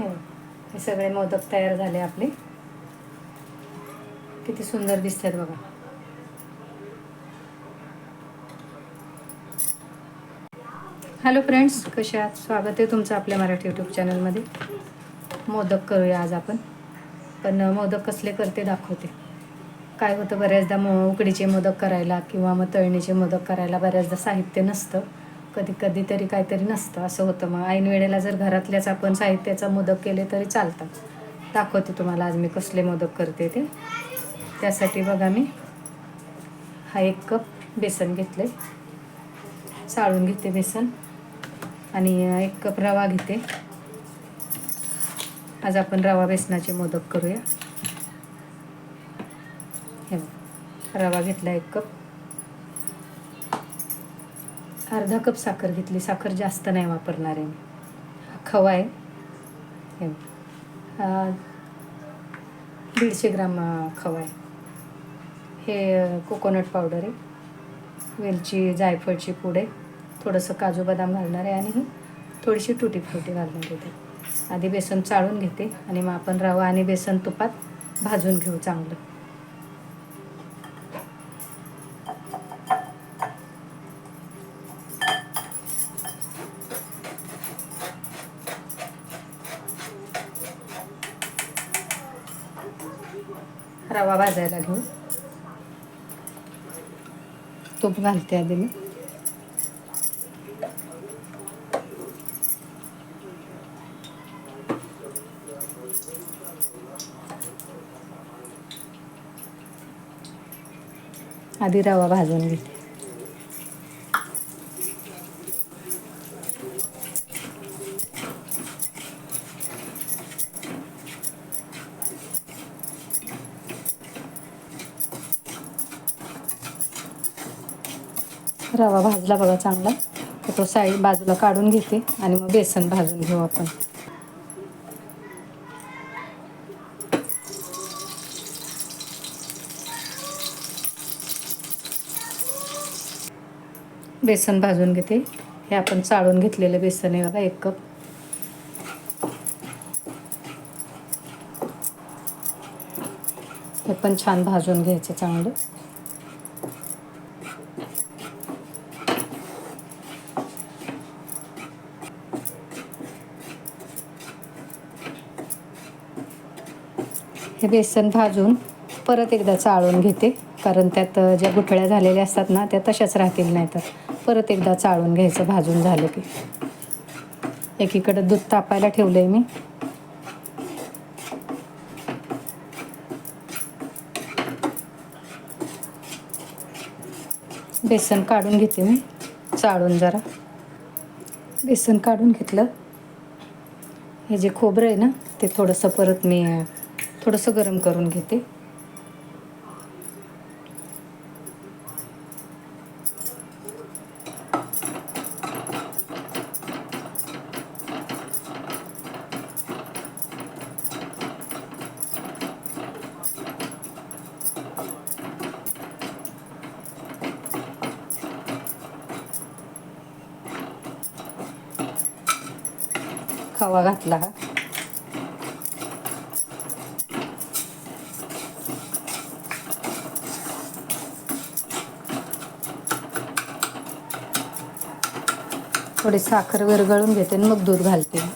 हे. हे सगळे मोदक तयार झाले आपले. किती सुंदर दिसतात बघा. हॅलो फ्रेंड्स कसे आहात? स्वागत आहे तुमचं आपल्या मराठी यूट्यूब चॅनलमध्ये मोदक करूया आज आपण. पण मोदक कसले करते दाखवते. काय होतं बऱ्याचदा मो उकडीचे मोदक करायला किंवा मग तळणीचे मोदक करायला बऱ्याचदा साहित्य नसतं. कधी कधी तरी काहीतरी नसतं असं होतं. मग ऐन वेळेला जर घरातल्याच आपण साहित्याचा मोदक केले तरी चालतात. दाखवते तुम्हाला आज मी कसले मोदक करते ते. त्यासाठी बघा मी हा एक कप बेसन घेतले साळून घेते बेसन. आणि एक कप रवा घेते. आज आपण रवा बेसनाचे मोदक करूया. हे रवा घेतला एक कप. अर्धा कप साखर घेतली. साखर जास्त नाही वापरणार आहे मी. खवा आहे. हे दीडशे ग्राम खवा आहे. हे कोकोनट पावडर आहे. वेलची जायफळची पूड आहे. थोडंसं काजू बदाम घालणार आहे आणि ही थोडीशी तुटी फ्रुटी घालून घेते. आधी बेसन चाळून घेते आणि मग आपण रवा आणि बेसन तुपात भाजून घेऊ चांगलं. रवा भाजायला घेऊ. तूप घालते आधी मी. आधी रवा भाजून घेते. रवा भाजला बघा चांगला. तर तो साईड बाजूला काढून घेते आणि मग बेसन भाजून घेऊ आपण. बेसन भाजून घेते. हे आपण चाळून घेतलेलं बेसन आहे बघा एक कप. हे पण छान भाजून घ्यायचं चांगलं. हे बेसन भाजून परत एकदा चाळून घेते. कारण त्यात ज्या गुठळ्या झालेल्या असतात ना त्या तशाच राहतील नाही तर परत एकदा चाळून घ्यायचं भाजून झालं की. एकीकडं दूध तापायला ठेवलं आहे मी. बेसन काढून घेते मी चाळून जरा. बेसन काढून घेतलं. हे जे खोबरं आहे ना ते थोडंसं परत मी थोडंसं गरम करून घेते. खावा घातला थोडी साखर विरघळून घेते आणि मग दूध घालते.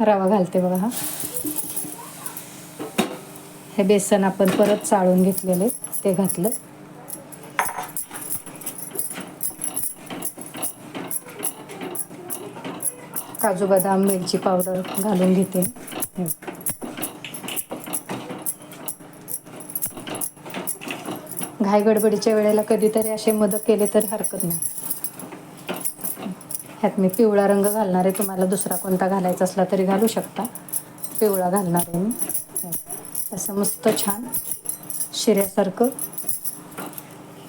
रवा घालते बघा हा. हे बेसन आपण परत चाळून घेतलेले ते घातलं. काजू बदाम मिरची पावडर घालून घेते. घाई गडबडीच्या वेळेला कधीतरी असे मदत केले तरी हरकत नाही. ह्यात मी पिवळा रंग घालणार आहे. तुम्हाला दुसरा कोणता घालायचा असला तरी घालू शकता. पिवळा घालणार आहे मी. असं मस्त छान शिऱ्यासारखं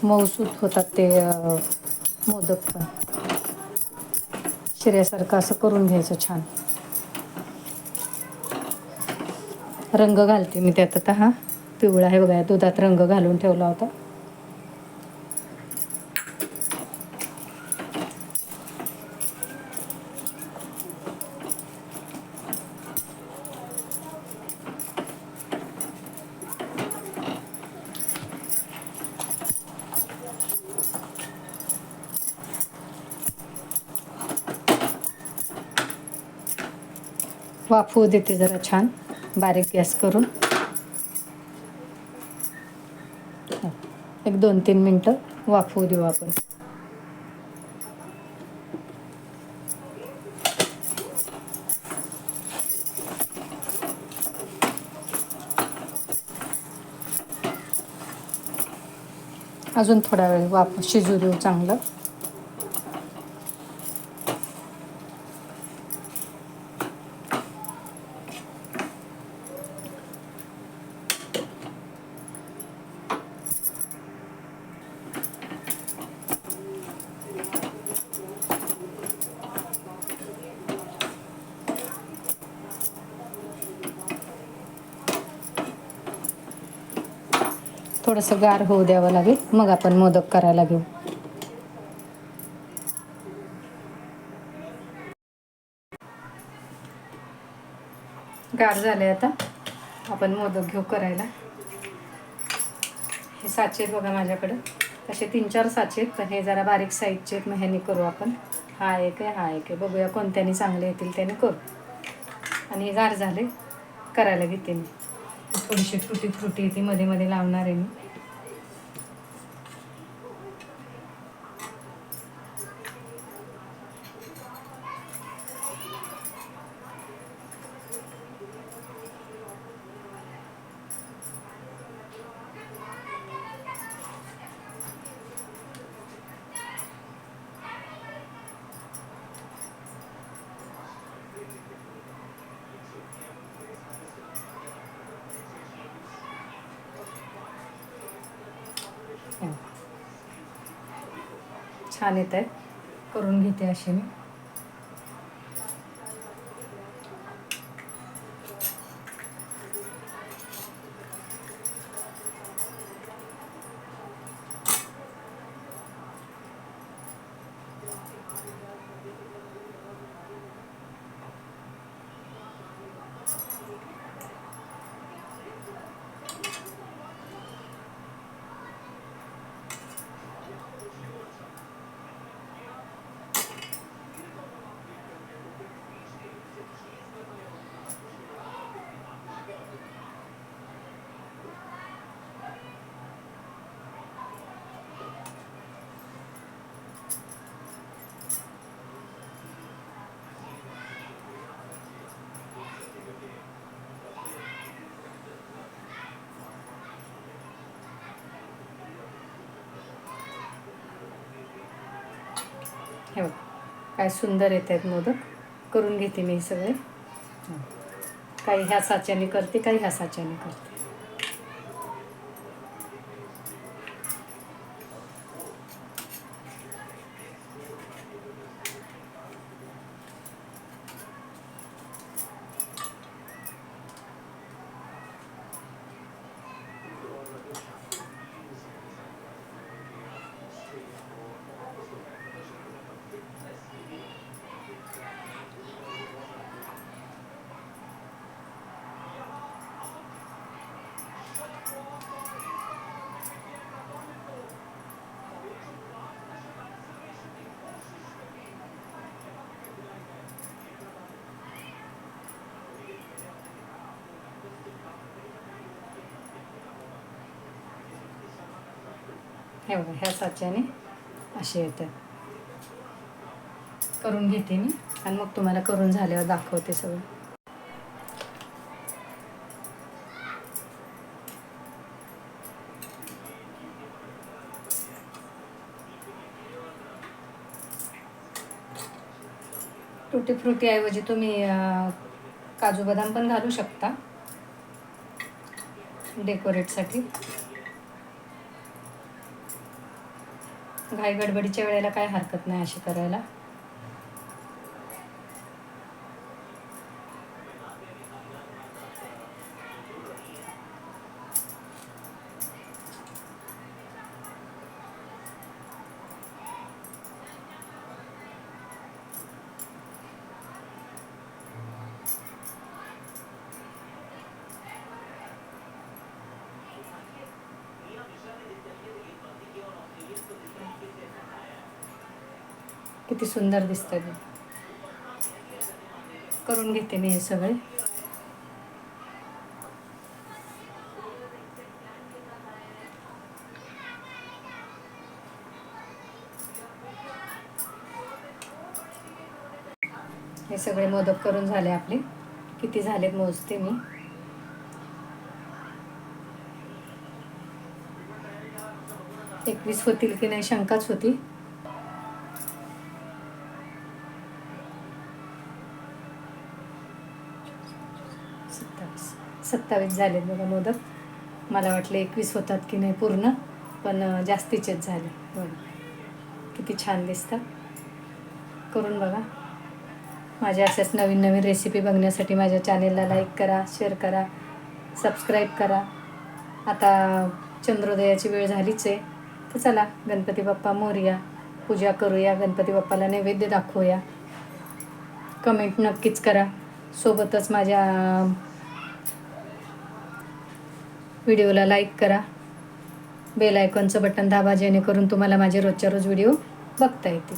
मऊसूत होतात ते मोदक पण. शिऱ्यासारखं असं करून घ्यायचं छान. रंग घालते मी त्यात आता हा. पिवळा आहे बघा दुधात रंग घालून ठेवला होता. वाफवू देते जरा छान. बारीक गॅस करून. एक दोन तीन मिनटं वाफवू देऊ आपण. अजून थोडा वेळ वाफ शिजू देऊ चांगलं. थोडंसं गार होऊ द्यावं लागेल. मग आपण मोदक करायला घेऊ. गार झाले आता. आपण मोदक घेऊ करायला. हे साचे बघा माझ्याकडं. असे तीन चार साचे आहेत पण हे जरा बारीक साईजचे आहेत. मग ह्याने करू आपण. हा एक आहे हा एक आहे. बघूया कोणत्याने चांगले येतील त्याने करू. आणि हे गार झाले. करायला घेते मी. थोडीशी फ्रुटी फ्रुटी ती मध्ये मध्ये लावणार आहे मी. छान येत आहेत. करून घेते असे मी. हे बघ काय सुंदर येत आहेत मोदक. करून घेते मी हे सगळे. काही ह्या साच्याने करते काही ह्या साच्याने करते. हे बघा ह्या साच्याने असे येतात. करून घेते मी आणि मग तुम्हाला करून झाल्यावर दाखवते सगळं. तुटी फ्रुटी ऐवजी तुम्ही काजू बदाम पण घालू शकता. डेकोरेटसाठी घाई गडबडीच्या वेळेला काय हरकत नाही असे करायला. किती सुंदर दिसतं ते करून घेते मी हे सगळे. हे सगळे मोदक करून झाले आपले. किती झालेत मोजते मी. एकवीस होतील की नाही? शंकाच होती. सत्तावीस झाले झालेत बघा मोदक. मला वाटलं एकवीस होतात की नाही पूर्ण पण जास्तीचेच झाले. बघा किती छान दिसतात करून बघा. माझ्या अशाच नवीन नवीन रेसिपी बघण्यासाठी माझ्या चॅनेलला लाईक करा शेअर करा सबस्क्राईब करा. आता चंद्रोदयाची वेळ झालीच आहे. तर चला गणपती बाप्पा मोरया पूजा करूया. गणपती बाप्पाला नैवेद्य दाखवूया. कमेंट नक्कीच करा. सोबतच माझ्या व्हिडिओला लाईक करा. बेल आयकॉनचं बटन दाबा जेणेकरून तुम्हाला माझे रोजच्या रोज व्हिडिओ बघता येतील.